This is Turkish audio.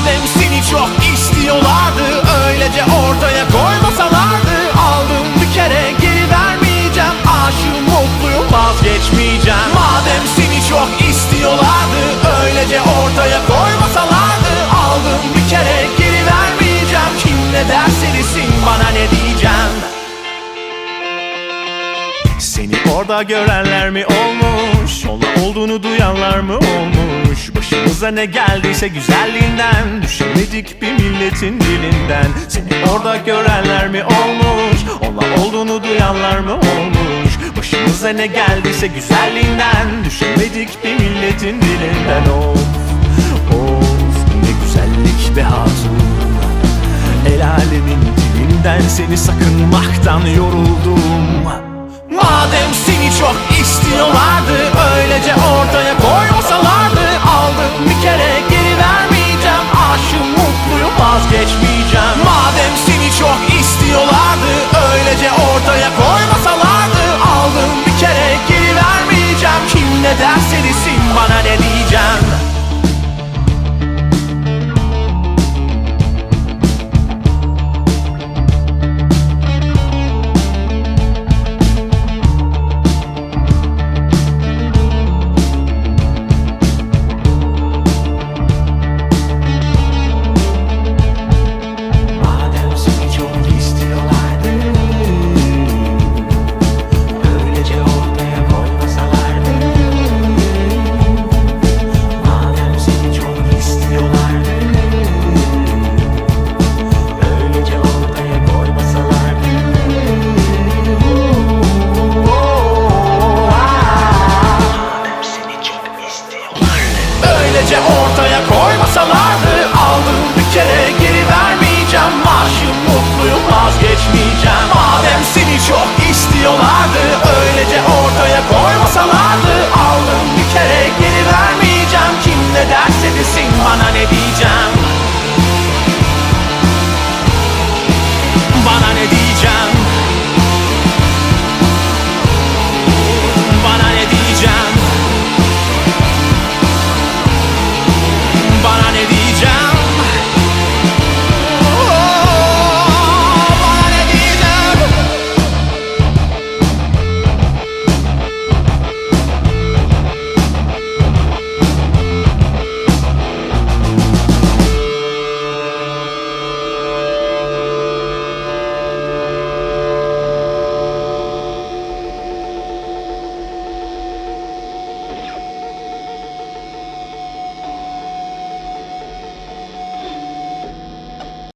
Madem seni çok istiyorlardı Öylece ortaya koymasalardı Aldım bir kere geri vermeyeceğim. Aşığım mutluyum vazgeçmeyeceğim. Madem seni çok istiyorlardı Öylece ortaya koymasalardı Aldım bir kere geri vermeyeceğim. Kim ne derse desin bana ne diyeceğim? Seni orada görenler mi olmuş? Onunla olduğunu duyanlar mı olmuş Başımıza ne geldiyse güzelliğinden Düşemedik bir milletin dilinden. Seni orada görenler mi olmuş? Onunla olduğunu duyanlar mı olmuş? Başımıza ne geldiyse güzelliğinden Düşemedik bir milletin dilinden. Of of ne güzellik be hatun. El alemin dilinden seni sakınmaktan yoruldum. Madem seni çok istiyorlardı Öylece ortaya